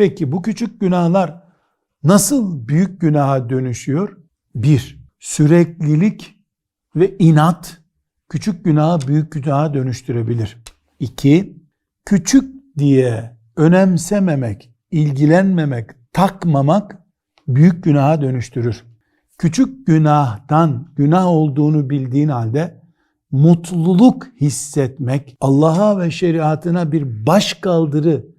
Peki bu küçük günahlar nasıl büyük günaha dönüşüyor? Bir, süreklilik ve inat küçük günahı büyük günaha dönüştürebilir. İki, küçük diye önemsememek, ilgilenmemek, takmamak büyük günaha dönüştürür. Küçük günahtan günah olduğunu bildiğin halde mutluluk hissetmek Allah'a ve şeriatına bir baş kaldırı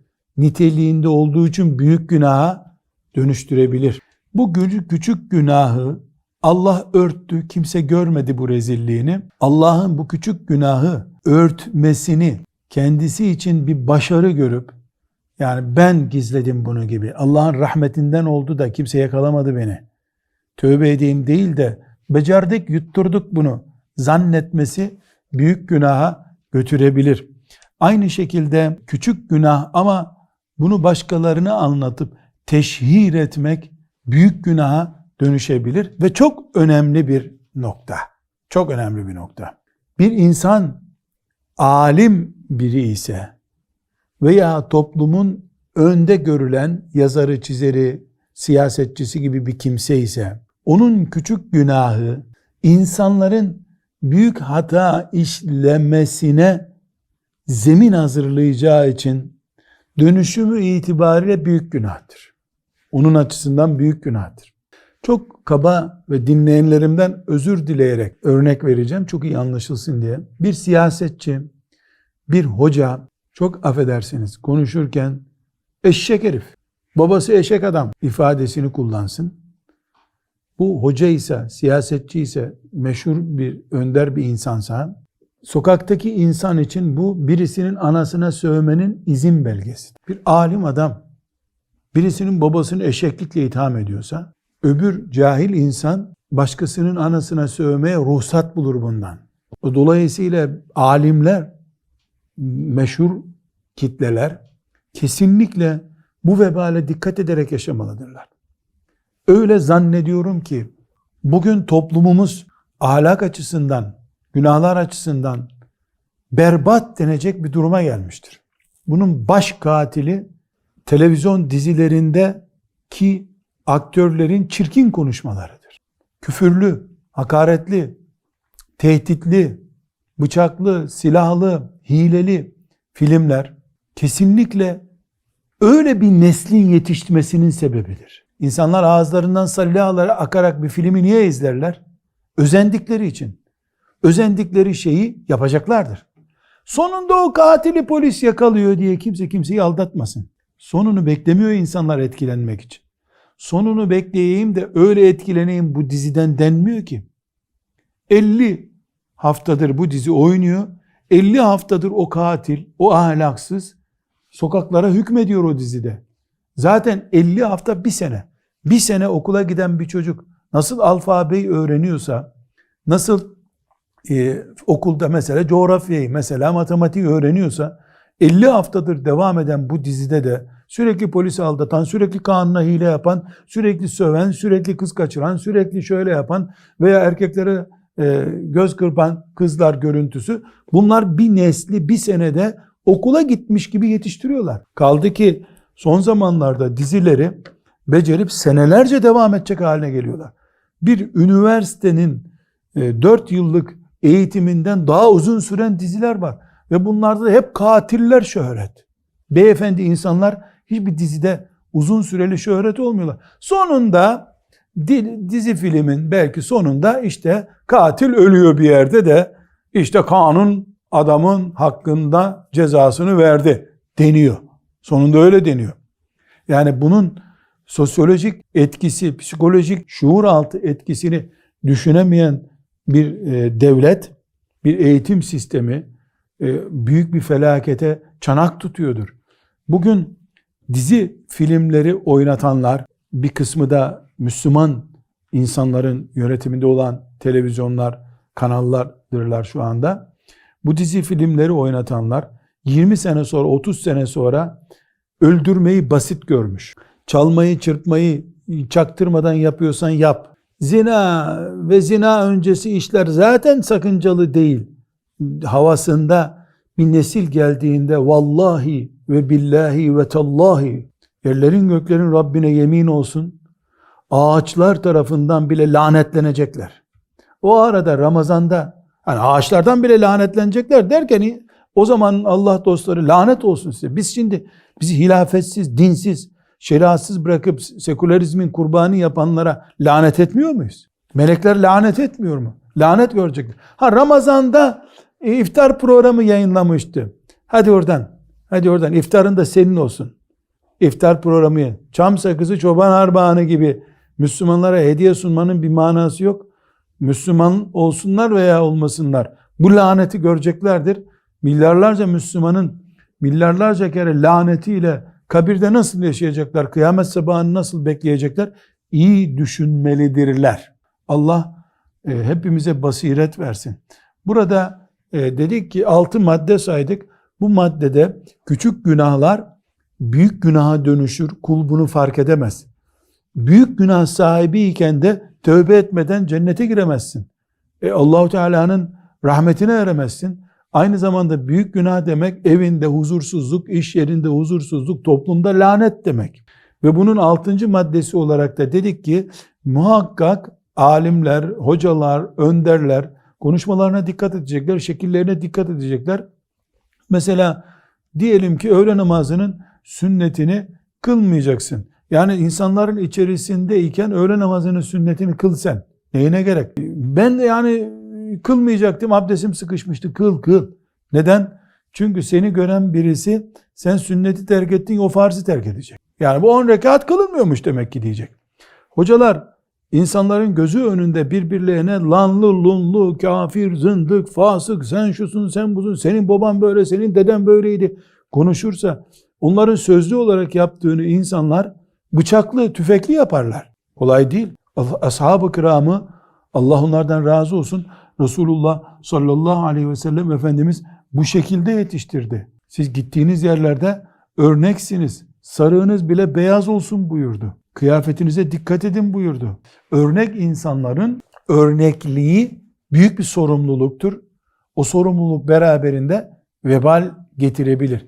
niteliğinde olduğu için büyük günaha dönüştürebilir. Bu küçük, günahı Allah örttü, kimse görmedi bu rezilliğini. Allah'ın bu küçük günahı örtmesini kendisi için bir başarı görüp yani ben gizledim bunu gibi. Allah'ın rahmetinden oldu da kimse yakalamadı beni. Tövbe edeyim değil de becerdik, yutturduk bunu zannetmesi büyük günaha götürebilir. Aynı şekilde küçük günah ama bunu başkalarına anlatıp teşhir etmek büyük günaha dönüşebilir ve çok önemli bir nokta. Çok önemli bir nokta. Bir insan alim biri ise veya toplumun önde görülen yazarı, çizeri, siyasetçisi gibi bir kimse ise onun küçük günahı insanların büyük hata işlemesine zemin hazırlayacağı için dönüşümü itibariyle büyük günahtır. Onun açısından büyük günahtır. Çok kaba ve dinleyenlerimden özür dileyerek örnek vereceğim çok iyi anlaşılsın diye. Bir siyasetçi, bir hoca çok affedersiniz konuşurken eşek herif, babası eşek adam ifadesini kullansın. Bu hoca ise, siyasetçi ise, meşhur bir, önder bir insansa, sokaktaki insan için bu birisinin anasına sövmenin izin belgesi. Bir alim adam birisinin babasını eşeklikle itham ediyorsa, öbür cahil insan başkasının anasına sövmeye ruhsat bulur bundan. Dolayısıyla alimler, meşhur kitleler kesinlikle bu vebale dikkat ederek yaşamalıdırlar. Öyle zannediyorum ki bugün toplumumuz ahlak açısından, günahlar açısından berbat denecek bir duruma gelmiştir. Bunun baş katili televizyon dizilerinde ki aktörlerin çirkin konuşmalarıdır. Küfürlü, hakaretli, tehditli, bıçaklı, silahlı, hileli filmler kesinlikle öyle bir neslin yetişmesinin sebebidir. İnsanlar ağızlarından salihlara akarak bir filmi niye izlerler? Özendikleri için. Özendikleri şeyi yapacaklardır. Sonunda o katili polis yakalıyor diye kimse kimseyi aldatmasın. Sonunu beklemiyor insanlar etkilenmek için. Sonunu bekleyeyim de öyle etkileneyim bu diziden denmiyor ki. 50 haftadır bu dizi oynuyor. 50 haftadır o katil, o ahlaksız sokaklara hükmediyor o dizide. Zaten 50 hafta bir sene. Bir sene okula giden bir çocuk nasıl alfabeyi öğreniyorsa, nasıl e, okulda mesela coğrafyayı, mesela matematiği öğreniyorsa, 50 haftadır devam eden bu dizide de sürekli polisi aldatan, sürekli kanuna hile yapan, sürekli söven, sürekli kız kaçıran, sürekli şöyle yapan veya erkeklere e, göz kırpan kızlar görüntüsü bunlar bir nesli bir senede okula gitmiş gibi yetiştiriyorlar. Kaldı ki son zamanlarda dizileri becerip senelerce devam edecek haline geliyorlar. Bir üniversitenin e, 4 yıllık eğitiminden daha uzun süren diziler var. Ve bunlarda da hep katiller şöhret. Beyefendi insanlar hiçbir dizide uzun süreli şöhret olmuyorlar. Sonunda dizi filmin belki sonunda işte katil ölüyor bir yerde de işte kanun adamın hakkında cezasını verdi deniyor. Sonunda öyle deniyor. Yani bunun sosyolojik etkisi, psikolojik şuur altı etkisini düşünemeyen bir e, devlet, bir eğitim sistemi e, büyük bir felakete çanak tutuyordur. Bugün dizi filmleri oynatanlar, bir kısmı da Müslüman insanların yönetiminde olan televizyonlar, kanallardırlar şu anda. Bu dizi filmleri oynatanlar 20 sene sonra, 30 sene sonra öldürmeyi basit görmüş. Çalmayı, çırpmayı çaktırmadan yapıyorsan yap. Zina ve zina öncesi işler zaten sakıncalı değil. Havasında bir nesil geldiğinde vallahi ve billahi ve tallahi Yerlerin göklerin Rabbine yemin olsun. Ağaçlar tarafından bile lanetlenecekler. O arada Ramazan'da hani ağaçlardan bile lanetlenecekler derken o zaman Allah dostları lanet olsun size. Biz şimdi bizi hilafetsiz, dinsiz, şeriatsız bırakıp sekülerizmin kurbanı yapanlara lanet etmiyor muyuz? Melekler lanet etmiyor mu? Lanet görecekler. Ha Ramazan'da e, iftar programı yayınlamıştı. Hadi oradan. Hadi oradan. İftarın da senin olsun. İftar programı. Çam sakızı, çoban armağanı gibi Müslümanlara hediye sunmanın bir manası yok. Müslüman olsunlar veya olmasınlar. Bu laneti göreceklerdir. Milyarlarca Müslümanın milyarlarca kere lanetiyle kabirde nasıl yaşayacaklar? Kıyamet sabahını nasıl bekleyecekler? İyi düşünmelidirler. Allah e, hepimize basiret versin. Burada e, dedik ki altı madde saydık. Bu maddede küçük günahlar büyük günaha dönüşür. Kul bunu fark edemez. Büyük günah sahibiyken de tövbe etmeden cennete giremezsin. E, Allahu Teala'nın rahmetine eremezsin. Aynı zamanda büyük günah demek evinde huzursuzluk, iş yerinde huzursuzluk, toplumda lanet demek. Ve bunun altıncı maddesi olarak da dedik ki muhakkak alimler, hocalar, önderler konuşmalarına dikkat edecekler, şekillerine dikkat edecekler. Mesela diyelim ki öğle namazının sünnetini kılmayacaksın. Yani insanların içerisindeyken öğle namazının sünnetini kıl sen. Neyine gerek? Ben de yani kılmayacaktım, abdestim sıkışmıştı. Kıl, kıl. Neden? Çünkü seni gören birisi sen sünneti terk ettin, o farzı terk edecek. Yani bu 10 rekat kılınmıyormuş demek ki diyecek. Hocalar insanların gözü önünde birbirlerine lanlı, lunlu, kafir, zındık, fasık, sen şusun, sen busun, senin baban böyle, senin deden böyleydi konuşursa onların sözlü olarak yaptığını insanlar bıçaklı, tüfekli yaparlar. Kolay değil. Ashab-ı kiramı Allah onlardan razı olsun. Resulullah sallallahu aleyhi ve sellem Efendimiz bu şekilde yetiştirdi. Siz gittiğiniz yerlerde örneksiniz. Sarığınız bile beyaz olsun buyurdu. Kıyafetinize dikkat edin buyurdu. Örnek insanların örnekliği büyük bir sorumluluktur. O sorumluluk beraberinde vebal getirebilir.